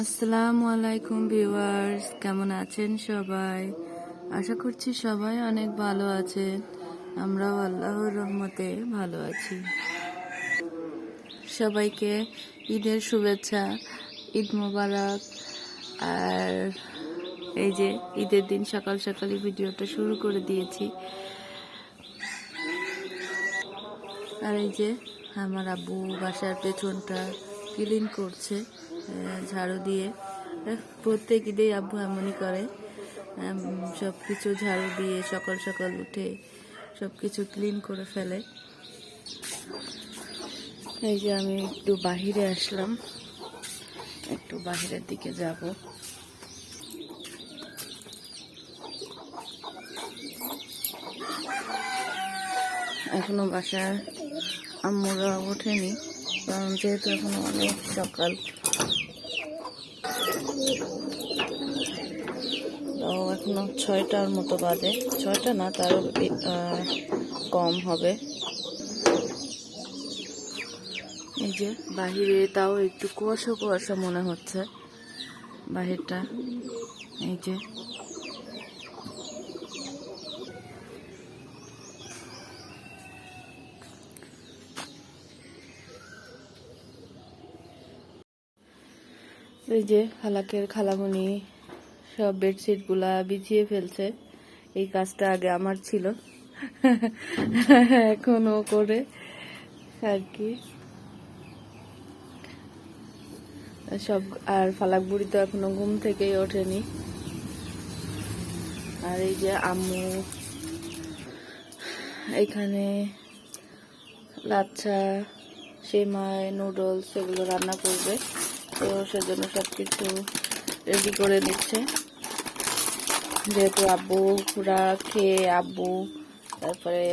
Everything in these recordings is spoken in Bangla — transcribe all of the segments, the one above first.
আসসালামু আলাইকুম ভিউয়ার্স, কেমন আছেন সবাই? আশা করছি সবাই অনেক ভালো আছেন। আমরাও আল্লাহর রহমতে ভালো আছি। সবাইকে ঈদের শুভেচ্ছা, ঈদ মোবারক। আর এই যে ঈদের দিন সকাল সকালই ভিডিওটা শুরু করে দিয়েছি। আর এই যে আমার আব্বু বাসার পেছনটা ক্লিন করছে ঝাড়ু দিয়ে। প্রত্যেক ঈদেই আব্বু এমনই করে। সব কিছু ঝাড়ু দিয়ে সকাল সকাল উঠে সব কিছু ক্লিন করে ফেলে। এই যে আমি একটু বাহিরে আসলাম। একটু বাহিরের দিকে যাব। এখনও বাসার আম্মুরা ওঠেনি। কারণ যেহেতু এখনও অনেক সকাল। এখনও ছয়টার মতো বাজে। ছয়টা না তারও কম হবে। এই যে বাহিরে তাও একটু কুয়াশা কুয়াশা মনে হচ্ছে। বাহিরটা, এই যে। এই যে খালাকের খালামণি সব বেডশিটগুলা বিছিয়ে ফেলছে। এই কাজটা আগে আমার ছিল। এখনও করে আর কি। সব, আর ফালাক বুড়ি তো এখনও ঘুম থেকেই ওঠেনি। আর এই যে আম্মু এখানে লাচ্ছা, সেমাই, নুডলস এগুলো রান্না করবে। তো সেজন্য সব কিছু রেডি করে নিচ্ছে। যেহেতু আব্বু পুরা খেয়ে আব্বু, তারপরে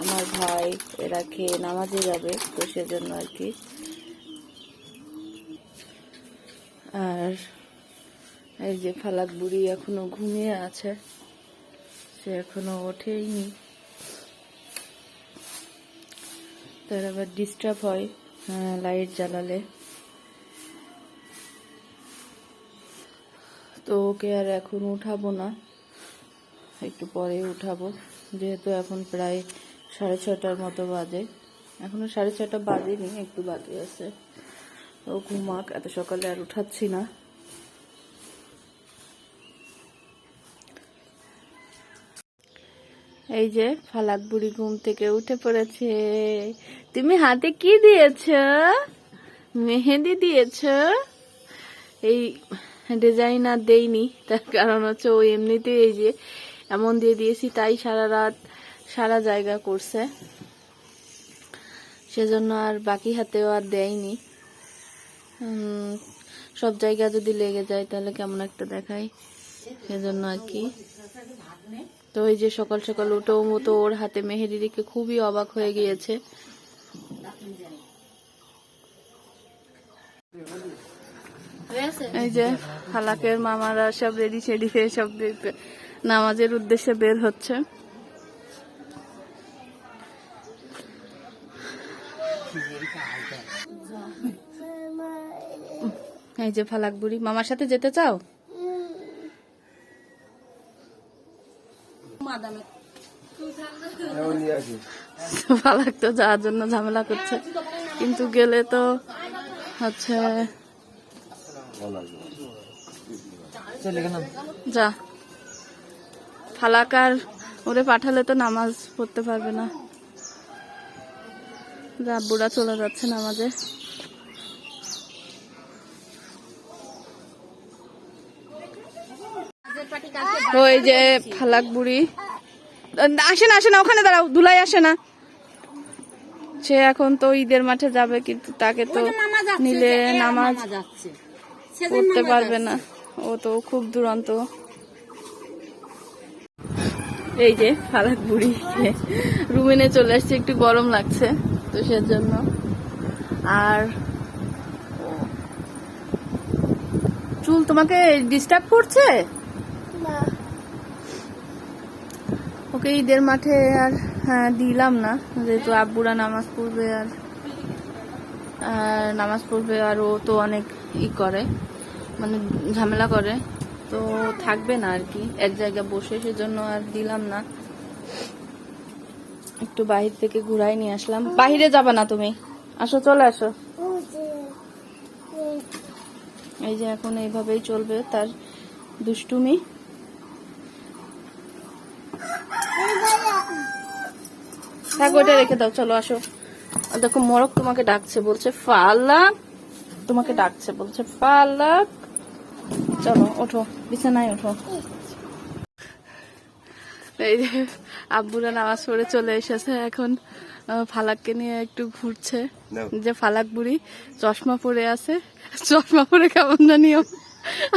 আমার ভাই, এরা খেয়ে নামাজে যাবে, তো সেজন্য আর কি। আর এই যে ফালাক বুড়ি এখনও ঘুমিয়ে আছে, সে এখনও ওঠেইনি। তার আবার ডিস্টার্ব হয় লাইট জ্বালালে। তো ওকে আর এখন উঠাবো না। একটু পরে উঠাবো। যেহেতু এখন প্রায় সাড়ে ছটার মতো বাজে। এখনও সাড়ে ছটা বাজেনি, একটু বাকি আছে। ও ঘুমাক, এত সকালে আর উঠাচ্ছি না। এই যে ফালাক বুড়ি ঘুম থেকে উঠে পড়েছে। তুমি হাতে কি দিয়েছ? মেহেদি দিয়েছ? এই ডিজাইন আর দেইনি, তার কারণ হচ্ছে ও এমনিতেই এই যে এমন দিয়ে দিয়েছি, তাই সারা রাত সারা জায়গা করছে। সেজন্য আর বাকি হাতেও আর দেয়নি। সব জায়গা যদি লেগে যায় তাহলে কেমন একটা দেখায়, সেজন্য আর কি। তো ওই যে সকাল সকাল উঠেও মতো ওর হাতে মেহেদি দেখে খুবই অবাক হয়ে গিয়েছে। এই যে হালাকের মামারা সব রেডি সেডি হয়ে সব নামাজের উদ্দেশ্যে বের হচ্ছে। এই যে ফালাক বুড়ি, মামার সাথে যেতে চাও? ফালাক তো যাওয়ার জন্য ঝামেলা করছে। কিন্তু গেলে তো হচ্ছে যা। ফালাক আর ওরে পাঠালে তো নামাজ পড়তে পারবে না। যা বুড়া চলে যাচ্ছে নামাজে। ওই যে ফালাক বুড়ি। আসে না আসে না ওখানে দাঁড়াও ধুলাই আসে না। সে এখন তো ঈদের মাঠে যাবে কিন্তু তাকে তো নিলে নামাজ পড়তে পারবে না। ও তো খুব দুরন্ত। এই যে ফালাক বুড়ি রুমিনে চলে আসছে একটু গরম লাগছে তো সেজন্য। আর চুল তোমাকে ডিস্টার্ব করছে? ওকে ঈদের মাঠে আর হ্যাঁ দিলাম না যেহেতু আব্বুরা নামাজ পড়বে আর নামাজ পড়বে আর ও তো অনেক ই করে। মানে ঝামেলা করে, তো থাকবে না আর কি। এক জায়গায় বসে সেজন্য আর দিলাম না। একটু বাহির থেকে ঘুরাই নিয়ে আসলাম। বাহিরে যাবা না তুমি। আসো, চলে আসো। এই যে এখন এইভাবেই চলবে তার দুষ্টুমি। ওইটা রেখে দাও, চলো আসো। দেখো, মরক তোমাকে ডাকছে, বলছে, ফালাক। তোমাকে ডাকছে, বলছে, ফালাক। চলো ওঠো বিছানায় ওঠো এই যে আব্বুরা নামাজ পড়ে চলে এসেছে এখন ফালাককে নিয়ে একটু ঘুরছে যে ফালাক বুড়ি চশমা পরে আছে চশমা পরে কেমন জানিও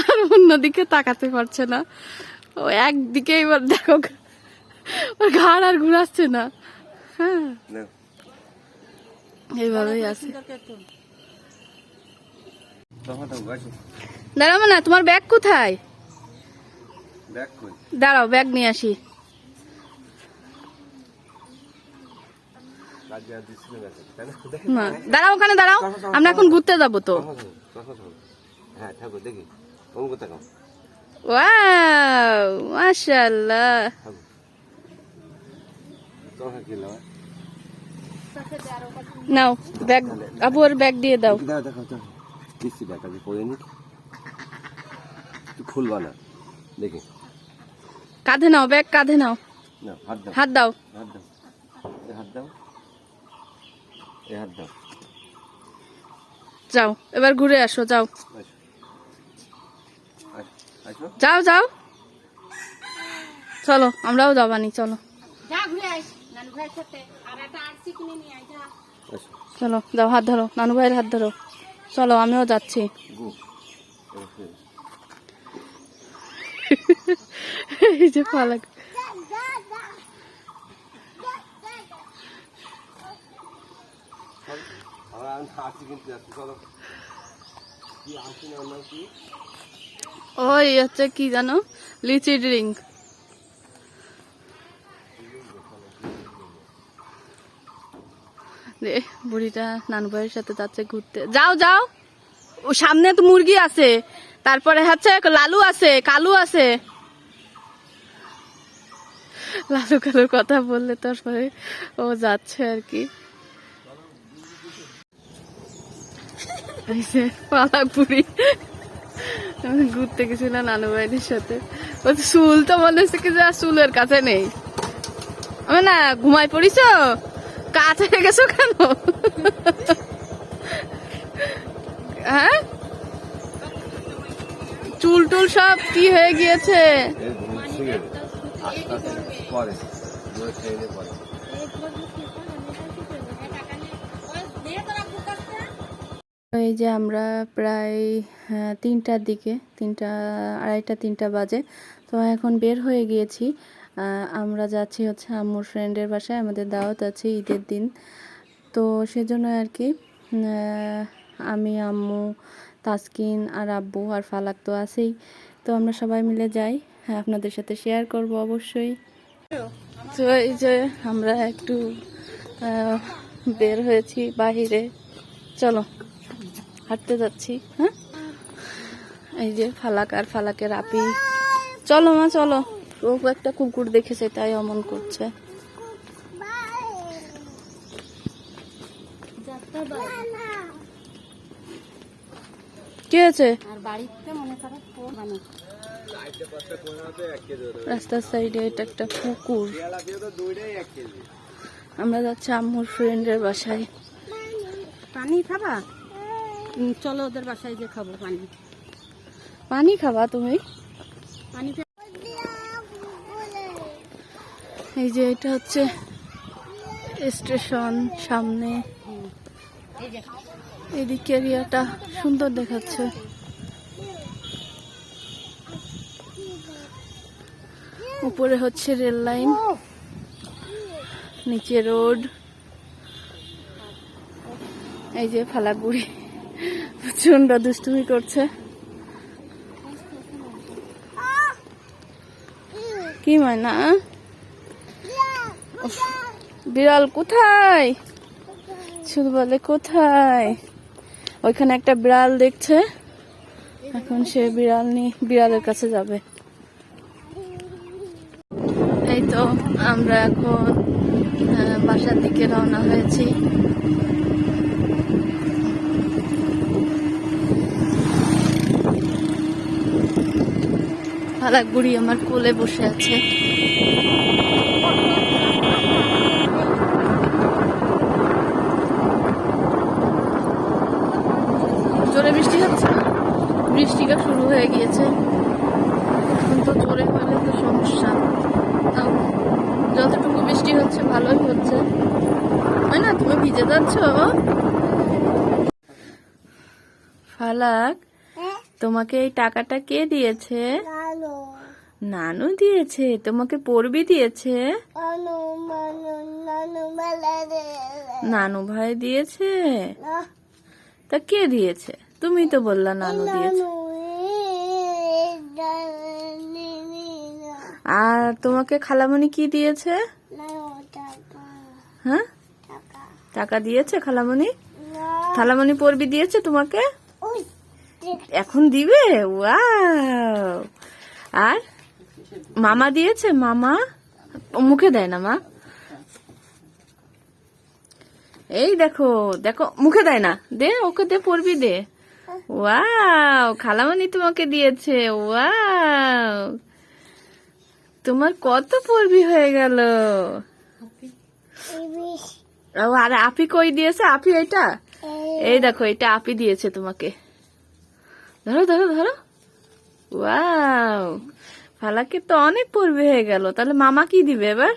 আর অন্যদিকে তাকাতে পারছে না ও একদিকে এবার দেখো ওর ঘাড় আর ঘুরাচ্ছে না হ্যাঁ নাও। এইভাবেই আছে। দাঁড়াবো না তোমার ব্যাগ কোথায়? দাঁড়াও ব্যাগ নিয়ে আসি? দেখি, দাঁড়াও ওখানে দাঁড়াও। আমরা এখন ঘুরতে যাব তো। হ্যাঁ দেখি। লাও? নাও ব্যাগ আবু ওর ব্যাগ দিয়ে দাও। দাও দেখো তো দিচ্ছি ব্যাগ আগে পরে নি তুই খুলবা না। দেখি। কাঁধে নাও ব্যাগ কাঁধে নাও। না হাত দাও। হাত দাও। হাত দাও। হাত দাও। এ হাত দাও। যাও এবার ঘুরে আসো যাও। যাও যাও। চলো আমরাও যাবানি চলো। চলো যাও হাত ধরো। নানু ভাইয়ের হাত ধরো। চলো আমিও যাচ্ছি গো এবার শুয়ে। এই যে পালাক আমরা আমি আসছি কিন্তু যাচ্ছি চলো কি আসছি না অন্য কি ওই হচ্ছে কি জানো? লিচি ড্রিঙ্ক বুড়িটা নানু ভাইয়ের সাথে যাচ্ছে ঘুরতে। যাও যাও। ও সামনে তো মুরগি আছে। তারপরে হচ্ছে লালু আছে, কালু আছে। লালু কালুর কথা বললে তারপরে ও যাচ্ছে আর কি। আমি ঘুরতে গেছিলাম নানু ভাইয়ের সাথে। ও চুল তো মনে হচ্ছে কি যে চুলের কাছে নেই। আমি না ঘুমাই পড়িস? কাছে গেছো কেন? হ্যাঁ? চুল টুল সব কি হয়ে গিয়েছে? এই যে আমরা প্রায় আহ, তিনটার দিকে তিনটা আড়াইটা তিনটা বাজে। তো এখন বের হয়ে গিয়েছি। আমরা যাচ্ছি হচ্ছে আম্মুর ফ্রেন্ডের বাসায় আমাদের দাওয়াত আছে ঈদের দিন। তো সেজন্য আর কি আমি, আম্মু, তাসকিন আর আব্বু আর ফালাক তো আছেই। তো আমরা সবাই মিলে যাই। হ্যাঁ আপনাদের সাথে শেয়ার করব অবশ্যই। তো এই যে আমরা একটু বের হয়েছি বাহিরে। চলো, হাঁটতে যাচ্ছি হ্যাঁ? এই যে ফালাক আর ফালাকের আপি। চলো মা, চলো। ও একটা কুকুর দেখেছে, তাই অমন করছে। কি হয়েছে? রাস্তার সাইডে এটা একটা পুকুর। আমরা যাচ্ছি আম্মুর ফ্রেন্ডের বাসায়। পানি খাবা? চলো ওদের বাসায় যে খাব পানি। পানি খাবা তুমি? পানি এই যে এটা হচ্ছে স্টেশন সামনে। এদিকে এরিয়াটা সুন্দর দেখাচ্ছে। উপরে হচ্ছে রেল লাইন, নিচে রোড। এই যে ফালাগুড়ি প্রচণ্ড দুষ্টুমি করছে। কি ময়না? বিড়াল কোথায়? শুধু বলে কোথায়? ওইখানে একটা বিড়াল দেখছে। এখন সে বিড়াল নিয়ে বিড়ালের কাছে যাবে। এই তো আমরা এখন বাসার দিকে রওনা হয়েছি। ফালাক বুড়ি আমার কোলে বসে আছে জোরে বৃষ্টি হচ্ছে বৃষ্টিটা শুরু হয়ে গিয়েছে। এখন তো জোরে হলে তো সমস্যা। তাও যতটুকু বৃষ্টি হচ্ছে ভালোই হচ্ছে। হয় না? তুমি ভিজে যাচ্ছ ফালাক তোমাকে এই টাকাটা কে দিয়েছে? নানু। দিয়েছে? তোমাকে পড়বি দিয়েছে? নানু ভাই দিয়েছে? তা কে দিয়েছে? তুমি তো বললা নানু দিয়েছে আর তোমাকে খালামণি কি দিয়েছে? হ্যাঁ? টাকা দিয়েছে খালামণি? খালামণি পড়বি দিয়েছে তোমাকে? এখন দিবে? ওয়াও। আর মামা দিয়েছে? মামা? মুখে দেয় না মা। এই দেখো দেখো মুখে দেয় না। দে ওকে দে পড়বি দে। ওয়াও খালামণি তোমাকে দিয়েছে ওয়াও। তোমার কত পড়বি হয়ে গেল। ও আর আপি কই দিয়েছে? আপি এটা? এই। দেখো এটা আপি দিয়েছে তোমাকে। ধরো ধরো ধরো। ওয়াও ফালাকে তো অনেক পড়বে হয়ে গেল। তাহলে মামা কি দিবে এবার?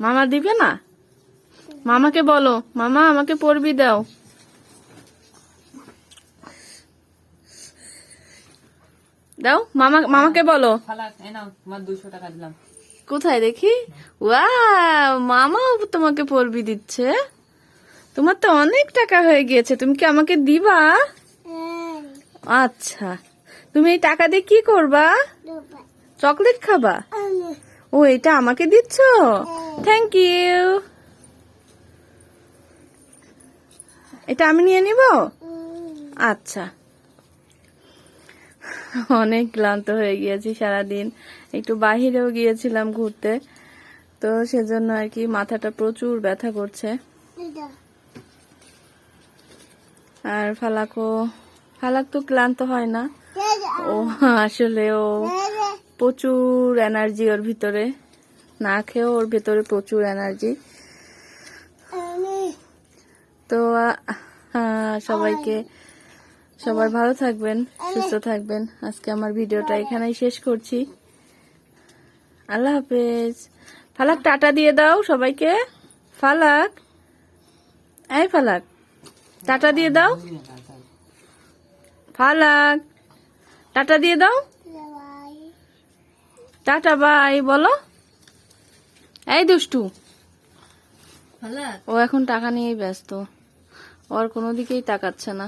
মামা দিবে না? মামাকে বলো। মামা আমাকে পড়বি দাও। দাও মামা মামাকে বলো। টাকা দিলাম কোথায় দেখি? মামাও তোমাকে পড়বি দিচ্ছে। তোমার তো অনেক টাকা হয়ে গিয়েছে। তুমি কি আমাকে দিবা? আচ্ছা। তুমি এই টাকা দিয়ে কি করবা? চকলেট খাবা? ও এটা আমাকে দিচ্ছ? থ্যাংক ইউ এটা আমি নিয়ে নিব? আচ্ছা। অনেক ক্লান্ত হয়ে গিয়েছি সারাদিন। একটু বাহিরেও গিয়েছিলাম ঘুরতে। তো সেজন্য আর কি মাথাটা প্রচুর ব্যথা করছে। আর ফালাকও ফালাক তো ক্লান্ত হয় না। ও আসলে ও প্রচুর এনার্জি ওর ভিতরে। না খেয়েও ওর ভিতরে প্রচুর এনার্জি তো সবাইকে সবার ভালো থাকবেন সুস্থ থাকবেন। আজকে আমার ভিডিওটা এখানেই শেষ করছি। আল্লাহ হাফেজ। ফালাক টাটা দিয়ে দাও সবাইকে। ফালাক। এই ফালাক টাটা দিয়ে দাও। ফালাক টাটা দিয়ে দাও। টাটা বাই বলো। এই দুষ্টু। ও এখন টাকা নিয়েই ব্যস্ত। ওর কোনো দিকেই তাকাচ্ছে না।